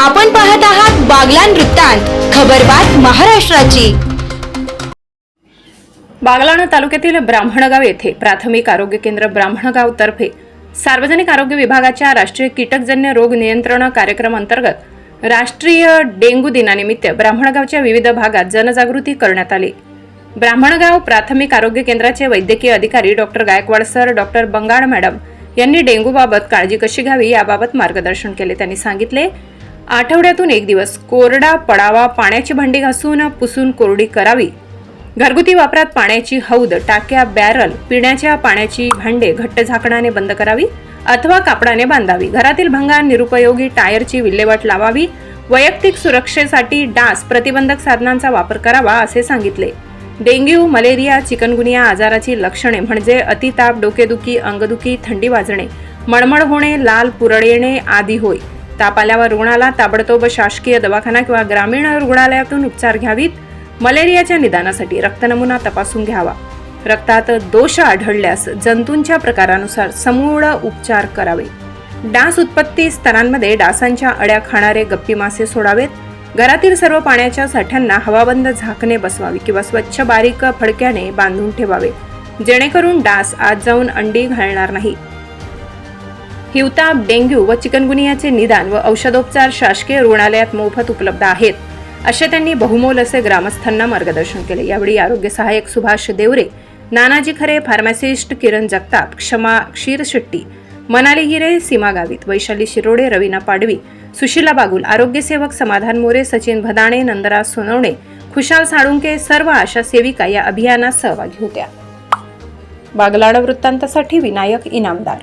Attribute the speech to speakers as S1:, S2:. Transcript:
S1: आपण पाहत आहात बागला वृत्तांत खबरबात महाराष्ट्राची.
S2: बागलाण तालुक्यातील ब्राह्मणगाव येथे प्राथमिक आरोग्य केंद्र ब्राह्मणगाव तर्फे सार्वजनिक आरोग्य विभागाच्या राष्ट्रीय कीटकजन्य रोग नियंत्रण कार्यक्रम अंतर्गत राष्ट्रीय डेंग्यू दिनानिमित्त ब्राह्मणगावच्या विविध भागात जनजागृती करण्यात आली. ब्राह्मणगाव प्राथमिक आरोग्य केंद्राचे वैद्यकीय अधिकारी doctor Gaikwad sir doctor Bangad madam यांनी डेंग्यूबाबत काळजी कशी घ्यावी याबाबत मार्गदर्शन केले. त्यांनी सांगितले आठवड्यातून एक दिवस कोरडा पडावा पाण्याची भांडी घासून पुसून कोरडी करावी. घरगुती वापरात पाण्याची हौद टाक्या बॅरल पिण्याच्या पाण्याची भांडे घट्ट झाकणाने बंद करावी अथवा कापडाने बांधावी. घरातील भंगार निरुपयोगी टायरची विल्हेवाट लावावी. वैयक्तिक सुरक्षेसाठी डास प्रतिबंधक साधनांचा वापर करावा असे सांगितले. डेंग्यू मलेरिया चिकनगुनिया आजाराची लक्षणे म्हणजे अतिताप डोकेदुखी अंगदुखी थंडी वाजणे मळमळ होणे लाल पुरळ येणे आदी होय. ताप आल्यावर रुग्णाला ताबडतोब शासकीय दवाखाना किंवा ग्रामीण रुग्णालयातून उपचार घ्यावीत. मलेरियाच्या निदानासाठी रक्तनमुना तपासून घ्यावा. रक्तात दोष आढळल्यास जंतूंच्या प्रकारानुसार समूळ उपचार करावे. डास उत्पत्ती स्तरांमध्ये डासांच्या अड्या खाणारे गप्पी मासे सोडावेत. घरातील सर्व पाण्याच्या साठ्यांना हवाबंद झाकणे बसवावी किंवा स्वच्छ बारीक फडक्याने बांधून ठेवावे. जेणेकरून डास आत जाऊन अंडी घालणार नाही. हिवताप डेंग्यू व चिकनगुनियाचे निदान व औषधोपचार शासकीय रुग्णालयात मोफत उपलब्ध आहेत. असे त्यांनी बहुमोल असे ग्रामस्थांना मार्गदर्शन केले. यावेळी आरोग्य सहाय्यक सुभाष देवरे नानाजी खरे फार्मासिस्ट किरण जगताप क्षमा क्षीर शेट्टी मनाली हिरे सीमा गावित वैशाली शिरोडे रवीना पाडवी सुशीला बागुल आरोग्यसेवक समाधान मोरे सचिन भदाणे नंदराज सोनवणे खुशाल साळुंके सर्व आशा सेविका या अभियानात सहभागी होत्या. बागलाड वृत्तांतासाठी विनायक इनामदार.